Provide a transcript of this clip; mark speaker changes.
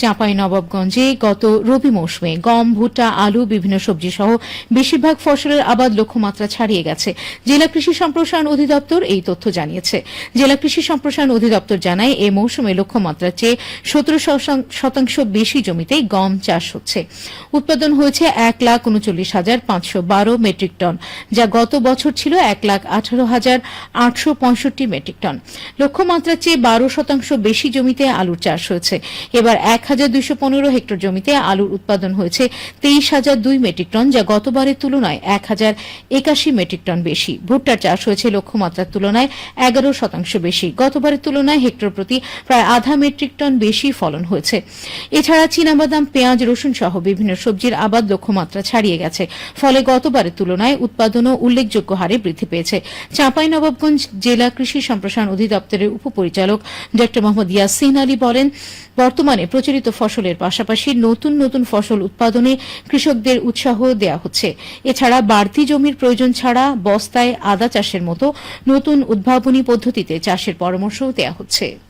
Speaker 1: চাঁপাই নবাবগঞ্জে গত রবি মৌসুমে গম, ভুট্টা, আলু, বিভিন্ন সবজি সহ বেশিরভাগ ফসলের আবাদ লক্ষ্যমাত্রা ছাড়িয়ে গেছে। জেলা কৃষি সম্প্রসারণ অধিদপ্তর এই তথ্য জানিয়েছে। জেলা কৃষি সম্প্রসারণ অধিদপ্তর জানায়, এ মৌসুমে লক্ষ্যমাত্রার চেয়ে সতেরো শতাংশ বেশি জমিতে গম চাষ হচ্ছে। উৎপাদন হয়েছে এক লাখ উনচল্লিশ হাজার পাঁচশো বারো মেট্রিক টন, যা গত বছর ছিল এক লাখ আঠারো হাজার আটশো পঁয়ষট্টি মেট্রিক টন। লক্ষ্যমাত্রার চেয়ে বারো শতাংশ বেশি জমিতে আলুর চাষ হয়েছে। এবার এক হাজার দুইশো পনেরো হেক্টর জমিতে আলুর উৎপাদন হয়েছে তেইশ হাজার দুই মেট্রিক টন, যা গতবারের তুলনায় এক হাজার একাশি মেট্রিক টন বেশি। ভুট্টার চাষ হয়েছে লক্ষ্যমাত্রার তুলনায় এগারো শতাংশ বেশি। গতবারের তুলনায় হেক্টর প্রতি প্রায় আধা মেট্রিক টন বেশি ফলন হয়েছে। এছাড়া চীনাবাদাম, পেঁয়াজ, রসুন সহ বিভিন্ন সবজির আবাদ লক্ষ্যমাত্রা ছাড়িয়ে গেছে। ফলে গতবারের তুলনায় উৎপাদনও উল্লেখযোগ্য হারে বৃদ্ধি পেয়েছে। চাঁপাইনবাবগঞ্জ জেলা কৃষি সম্প্রসারণ অধিদপ্তরের উপপরিচালক ড মোহাম্মদ ইয়াসিন আলী বলেন, বর্তমানে প্রচলিত ফসলের পাশাপাশি নতুন নতুন ফসল উৎপাদনে কৃষকদের উৎসাহ দেওয়া হচ্ছে। এছাড়া বাড়তি জমির প্রয়োজন ছাড়া বস্তায় আদা চাষের মতো নতুন উদ্ভাবনী পদ্ধতিতে চাষের পরামর্শও দেওয়া হচ্ছে।